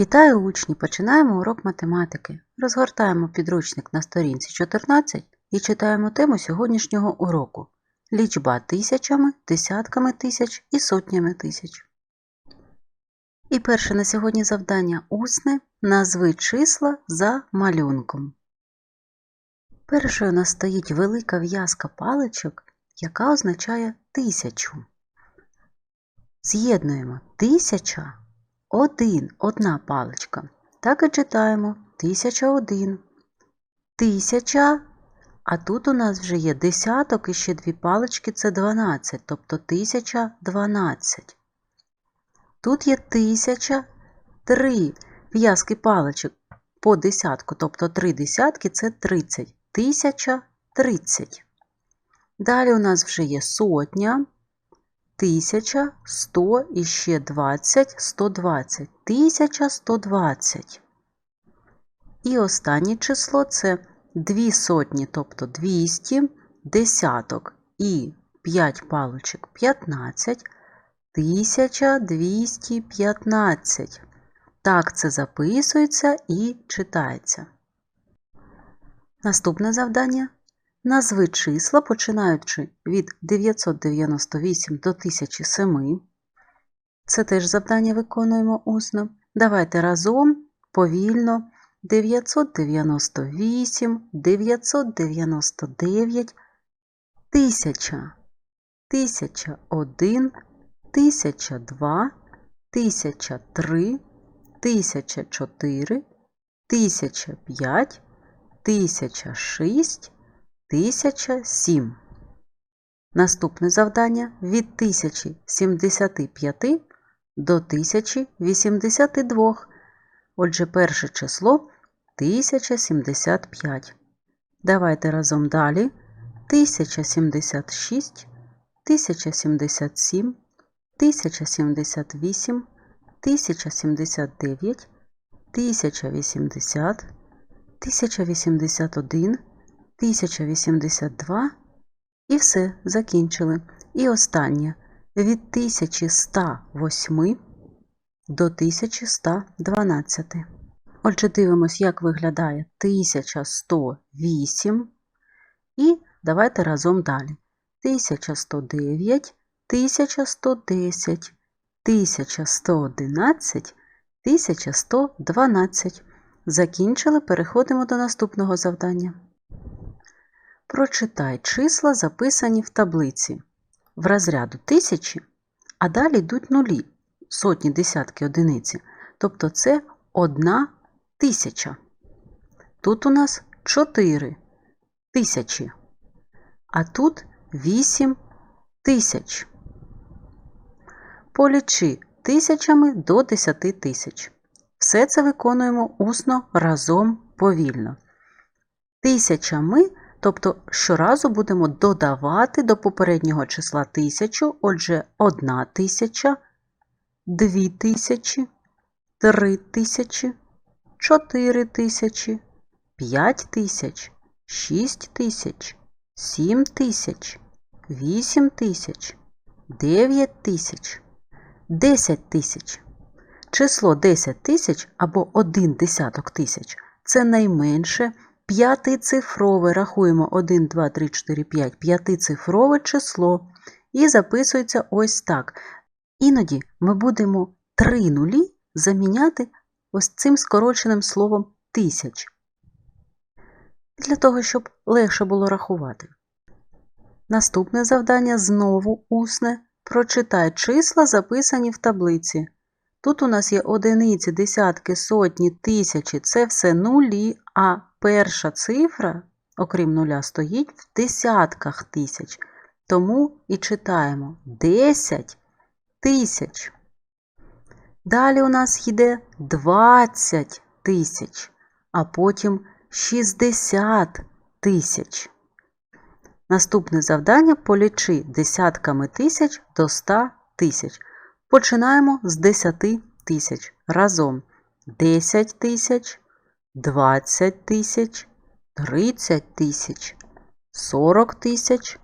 Вітаю учні! Починаємо урок математики. Розгортаємо підручник на сторінці 14 і читаємо тему сьогоднішнього уроку лічба тисячами, десятками тисяч і сотнями тисяч. І перше на сьогодні завдання усне назви числа за малюнком. Першою у нас стоїть велика в'язка паличок, яка означає тисячу. З'єднуємо тисяча один, одна паличка. Так і читаємо. Тисяча один. Тисяча. А тут у нас вже є десяток і ще дві палички це 12, тобто тисяча дванадцять. Тут є тисяча три в'язки паличок по десятку, тобто три десятки це 30. Тисяча тридцять. Далі у нас вже є сотня. Тисяча, сто і ще двадцять, сто двадцять. Тисяча сто двадцять. І останнє число це дві сотні, тобто 200, десяток і 5 паличок 15, 1215. Так це записується і читається. Наступне завдання. Назви числа, починаючи від 998 до 1007. Це теж завдання виконуємо усно. Давайте разом, повільно. 998, 999, 1000, 1001, 1002, 1003, 1004, 1005, 1006, 1007. Наступне завдання від 1075 до 1082. Отже, перше число 1075. Давайте разом далі. 1076, 1077, 1078, 1079, 1080, 1081, 1082 і все, закінчили. І останнє від 1108 до 1112. Отже, дивимось, як виглядає 1108. І давайте разом далі. 1109, 1110, 1111, 1112. Закінчили, переходимо до наступного завдання. Прочитай числа, записані в таблиці в розряду тисячі, а далі йдуть нулі, сотні, десятки, одиниці. Тобто це одна тисяча. Тут у нас 4 тисячі, а тут 8 тисяч. Полічи тисячами до 10 тисяч. Все це виконуємо усно разом повільно. Тисячами, тобто щоразу будемо додавати до попереднього числа тисячу, отже, 1 тисяча, 2 тисячі, 3 тисячі, 4 тисячі, 5 тисяч, 6 тисяч, 7 тисяч, 8 тисяч, 9 тисяч, 10 тисяч. Число 10 тисяч або 1 десяток тисяч це найменше п'ятицифрове. Рахуємо 1, 2, 3, 4, 5, п'ятицифрове число і записується ось так. Іноді ми будемо три нулі заміняти ось цим скороченим словом тисяч. Для того, щоб легше було рахувати. Наступне завдання знову усне. Прочитай числа, записані в таблиці. Тут у нас є одиниці, десятки, сотні, тисячі це все нулі, а перша цифра, окрім нуля, стоїть в десятках тисяч. Тому і читаємо 10 тисяч. Далі у нас йде 20 тисяч, а потім 60 тисяч. Наступне завдання полічи десятками тисяч до 100 тисяч. Починаємо з 10 тисяч. Разом 10 тисяч, 20 тисяч, 30 тисяч, 40 тисяч,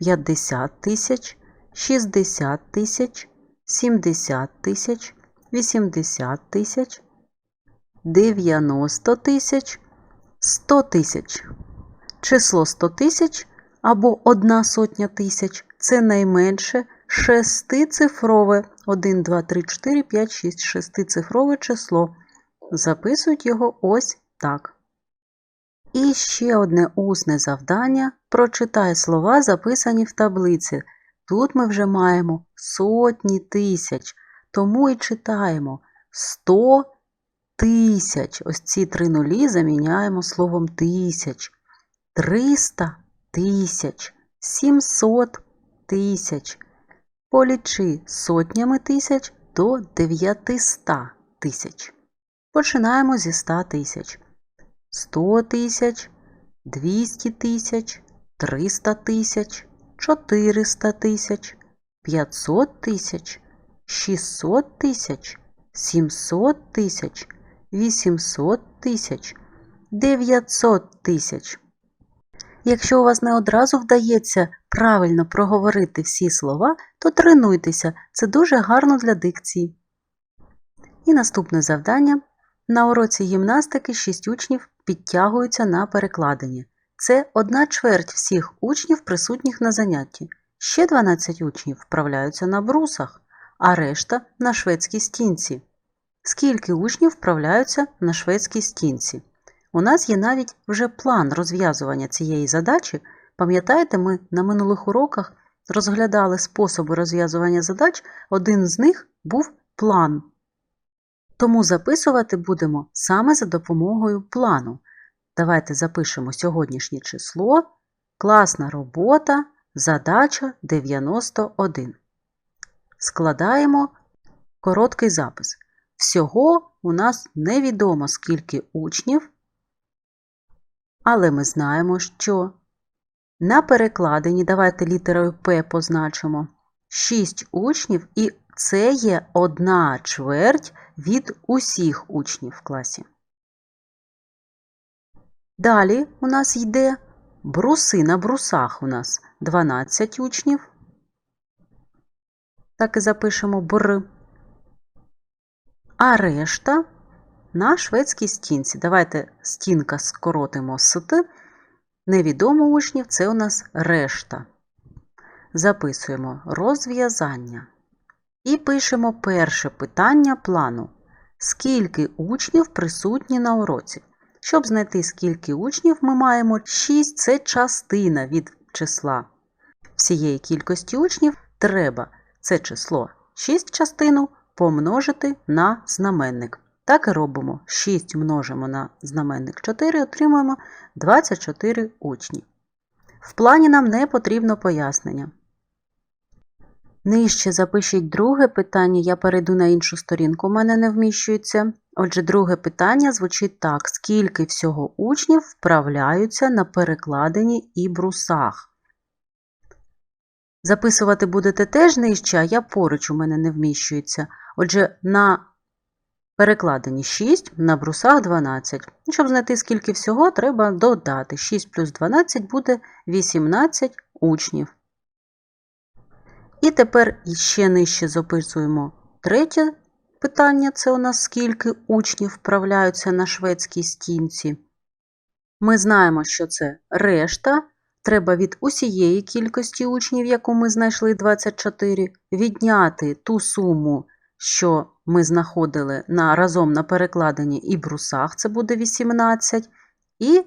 50 тисяч, 60 тисяч, 70 тисяч, 80 тисяч, 90 тисяч, 100 тисяч. Число 100 тисяч або одна сотня тисяч це найменше шестицифрове 1, 2, 3, 4, 5, 6 шестицифрове число. Записують його ось так. І ще одне усне завдання. Прочитай слова, записані в таблиці. Тут ми вже маємо сотні тисяч, тому і читаємо 100 тисяч. Ось ці три нулі заміняємо словом тисяч. 300 тисяч, 700 тисяч. Полічи сотнями тисяч до 900 тисяч. Починаємо зі 100 тисяч. 100 тисяч, 200 тисяч, 300 тисяч, 400 тисяч, 500 тисяч, 600 тисяч, 700 тисяч, 800 тисяч, 900 тисяч. Якщо у вас не одразу вдається правильно проговорити всі слова, то тренуйтеся, це дуже гарно для дикції. І наступне завдання. На уроці гімнастики 6 учнів підтягуються на перекладині. Це одна чверть всіх учнів, присутніх на занятті. Ще 12 учнів вправляються на брусах, а решта на шведській стінці. Скільки учнів вправляються на шведській стінці? У нас є навіть вже план розв'язування цієї задачі. Пам'ятаєте, ми на минулих уроках розглядали способи розв'язування задач, один з них був план. Тому записувати будемо саме за допомогою плану. Давайте запишемо сьогоднішнє число, класна робота, задача 91. Складаємо короткий запис. Всього у нас невідомо скільки учнів, але ми знаємо, що на перекладині, давайте літерою П позначимо, 6 учнів, і це є одна чверть від усіх учнів в класі. Далі у нас йде бруси. На брусах у нас 12 учнів. Так і запишемо бр. А решта на шведській стінці. Давайте стінка скоротимо з. Невідомо учнів це у нас решта. Записуємо розв'язання. І пишемо перше питання плану. Скільки учнів присутні на уроці? Щоб знайти скільки учнів, ми маємо 6 це частина від числа. Всієї кількості учнів треба це число 6 частину помножити на знаменник. Так і робимо. 6 множимо на знаменник 4, отримуємо 24 учні. В плані нам не потрібно пояснення. Нижче запишіть друге питання, я перейду на іншу сторінку, у мене не вміщується. Отже, друге питання звучить так: скільки всього учнів вправляються на перекладині і брусах? Записувати будете теж нижче, а я поруч у мене не вміщується. Отже, на перекладині 6, на брусах 12. Щоб знайти, скільки всього, треба додати. 6 плюс 12 буде 18 учнів. І тепер ще нижче записуємо третє питання це у нас скільки учнів вправляються на шведській стінці. Ми знаємо, що це решта. Треба від усієї кількості учнів, яку ми знайшли 24, відняти ту суму, що ми знаходили на, разом на перекладенні і брусах, це буде 18. І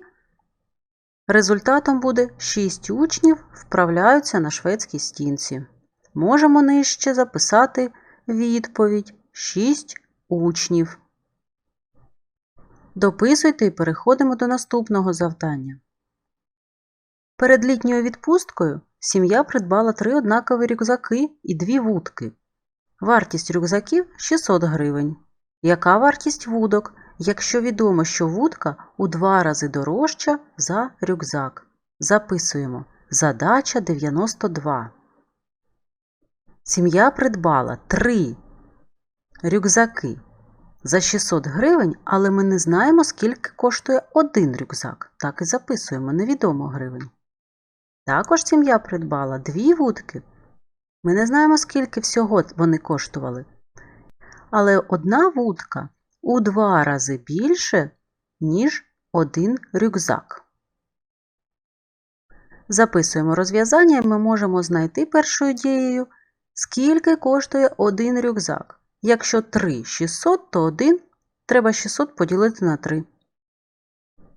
результатом буде 6 учнів вправляються на шведській стінці. Можемо нижче записати відповідь 6 учнів. Дописуйте і переходимо до наступного завдання. Перед літньою відпусткою сім'я придбала три однакові рюкзаки і дві вудки. Вартість рюкзаків 600 гривень. Яка вартість вудок, якщо відомо, що вудка у два рази дорожча за рюкзак? Записуємо. Задача 92. Сім'я придбала три рюкзаки за 600 гривень, але ми не знаємо, скільки коштує один рюкзак. Так і записуємо невідомо гривень. Також сім'я придбала дві вудки. Ми не знаємо, скільки всього вони коштували. Але одна вудка у два рази більше, ніж один рюкзак. Записуємо розв'язання і ми можемо знайти першою дією, скільки коштує один рюкзак. Якщо 3 600, то 1 треба 600 поділити на 3.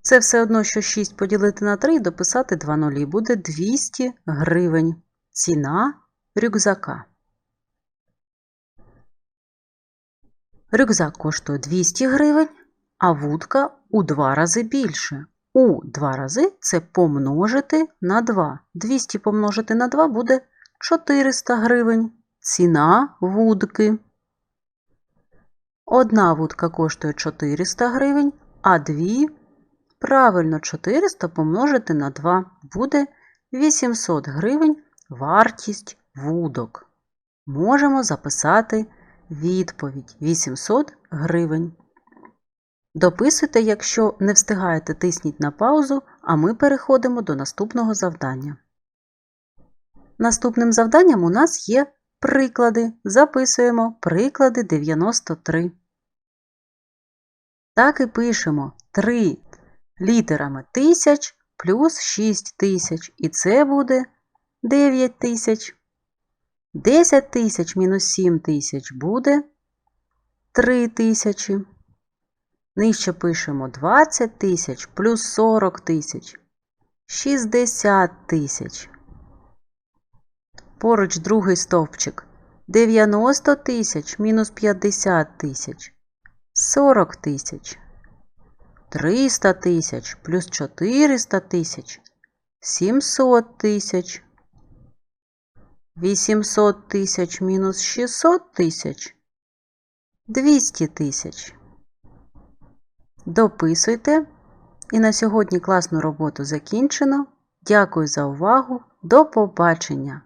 Це все одно, що 6 поділити на 3 і дописати 2 нулі. Буде 200 гривень. Ціна рюкзака. Рюкзак коштує 200 гривень, а вудка у 2 рази більше. У 2 рази це помножити на 2. 200 помножити на 2 буде 400 гривень. Ціна вудки. Одна вудка коштує 400 гривень, а дві правильно 400 помножити на 2 буде 800 гривень вартість вудок. Можемо записати відповідь 800 гривень. Дописуйте, якщо не встигаєте, тисніть на паузу, а ми переходимо до наступного завдання. Наступним завданням у нас є приклади. Записуємо приклади 93. Так і пишемо 3 літерами тисяч плюс 6 тисяч. І це буде 9 тисяч. 10 тисяч мінус 7 тисяч буде 3 тисячі. Нижче пишемо 20 тисяч плюс 40 тисяч. 60 тисяч. Поруч другий стовпчик. 90 тисяч мінус 50 тисяч. 40 тисяч. 300 тисяч плюс 400 тисяч. 700 тисяч. 800 тисяч мінус 600 тисяч. 200 тисяч. Дописуйте. І на сьогодні класну роботу закінчено. Дякую за увагу. До побачення!